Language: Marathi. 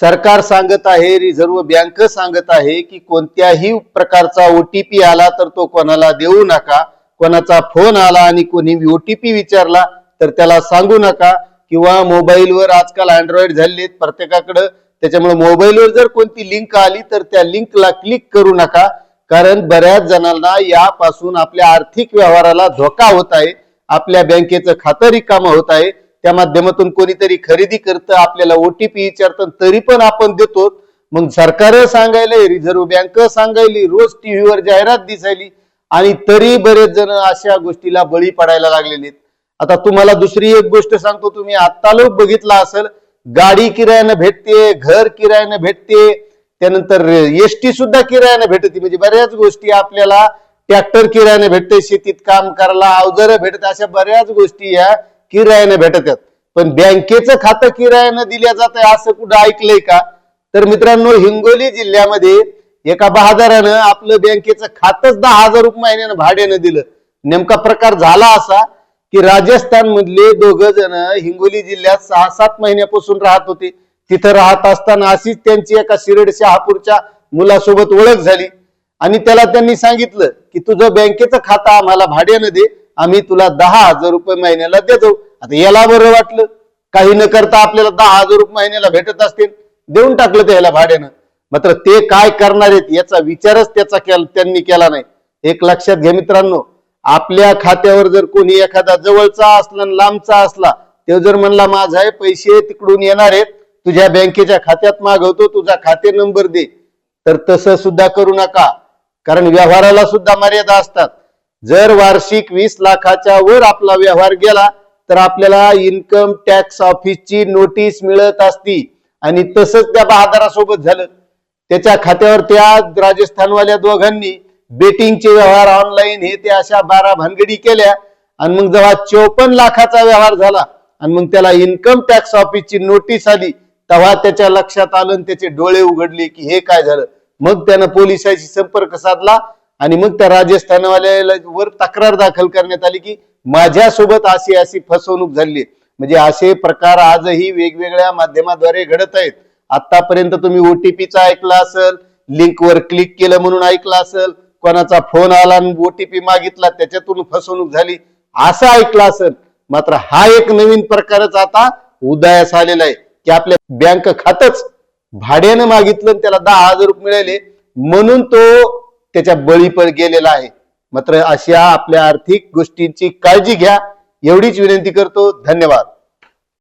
सरकार सांगत आहे रिझर्व्ह बँक सांगत आहे की कोणत्याही प्रकारचा ओटीपी आला तर तो कोणाला देऊ नका. कोणाचा फोन आला आणि कोणी ओटीपी विचारला तर त्याला सांगू नका. किंवा मोबाईलवर आजकाल अँड्रॉइड झालेत प्रत्येकाकडं. त्याच्यामुळे मोबाईलवर जर कोणती लिंक आली तर त्या लिंकला क्लिक करू नका. कारण बऱ्याच जणांना यापासून आपल्या आर्थिक व्यवहाराला धोका होत आहे. आपल्या बँकेचं खातं रिकामं होत आहे. त्या माध्यमातून कोणीतरी खरेदी करतं आपल्याला ओटीपी विचारतं तरी पण आपण देतो. मग सरकार सांगायला रिझर्व्ह बँक सांगायली रोज टीव्हीवर जाहिरात दिसायली आणि तरी बरेच जण अशा गोष्टीला बळी पडायला लागलेले आता तुम्हाला दुसरी एक गोष्ट सांगतो तुम्ही आत्ता लोक बघितला असेल गाडी किरायानं भेटते घर किरायानं भेटते त्यानंतर एसटी सुद्धा किरायानं भेटते. म्हणजे बऱ्याच गोष्टी आपल्याला ट्रॅक्टर किरायाने भेटते शेतीत काम करायला अवजारं भेटत अशा बऱ्याच गोष्टी या किरायाने भेटतात पण बँकेचं खातं किरायानं दिल्या जात आहे असं कुठं ऐकलंय का? तर मित्रांनो हिंगोली जिल्ह्यामध्ये एका बहादरानं आपलं बँकेचं खातच दहा हजार रुपये महिन्यानं भाड्यानं दिलं. नेमका प्रकार झाला असा की राजस्थान मधले दोघ जण हिंगोली जिल्ह्यात सहा सात महिन्यापासून राहत होते. तिथं राहत असताना अशीच त्यांची एका शिरड शहापूरच्या मुलासोबत ओळख झाली. आणि त्याला त्यांनी सांगितलं की तुझं बँकेचं खातं आम्हाला भाड्यानं दे. आम्ही तुला दहा हजार रुपये महिन्याला देतो. आता याला बरं वाटलं. काही न करता आपल्याला दहा हजार रुपये महिन्याला भेटत असतील देऊन टाकलं त्याला भाड्यानं. मात्र ते काय करणार आहेत याचा विचारच त्याचा केला त्यांनी केला नाही. एक लक्षात घ्या मित्रांनो आपल्या खात्यावर जर कोणी एखादा जवळचा असला लांबचा असला तो जर म्हणला माझा आहे पैसे तिकडून येणार आहेत तुझ्या बँकेच्या खात्यात मागवतो तुझा खाते नंबर दे. तर तसं सुद्धा करू नका. कारण व्यवहाराला सुद्धा मर्यादा असतात. जर वार्षिक वीस लाखाच्या वर आपला व्यवहार गेला तर आपल्याला इन्कम टॅक्स ऑफिसची नोटीस मिळत असती आणि तसंच त्या बहादारासोबत झालं. त्याच्या खात्यावर त्या राजस्थानवाल्या दोघांनी बेटिंगचे व्यवहार ऑनलाईन हे ते अशा बारा भानगडी केल्या आणि मग जेव्हा चौपन्न लाखाचा व्यवहार झाला आणि मग त्याला इन्कम टॅक्स ऑफिसची नोटीस आली तेव्हा त्याच्या लक्षात आलं आणि त्याचे डोळे उघडले की हे काय झालं. मग त्यानं पोलिसांशी संपर्क साधला आणि मग त्या राजस्थानवाल्याला वर तक्रार दाखल करण्यात आली की माझ्यासोबत अशी अशी फसवणूक झाली. म्हणजे असे प्रकार आजही वेगवेगळ्या माध्यमाद्वारे घडत आहेत. आतापर्यंत तुम्ही ओटीपीचा ऐकला असेल लिंकवर क्लिक केलं म्हणून ऐकलं असेल कोणाचा फोन आला आणि ओटीपी मागितला त्याच्यातून फसवणूक झाली असं ऐकलं असेल. मात्र हा एक नवीन प्रकारच आता उदयास आलेला आहे. की आपल्या बँक खातच भाड्यानं मागितलं त्याला दहा हजार रुपये मिळाले म्हणून तो त्याच्या बळी पण गेलेला आहे. मात्र अशा आपल्या आर्थिक गोष्टींची काळजी घ्या. एवढीच विनंती करतो. धन्यवाद.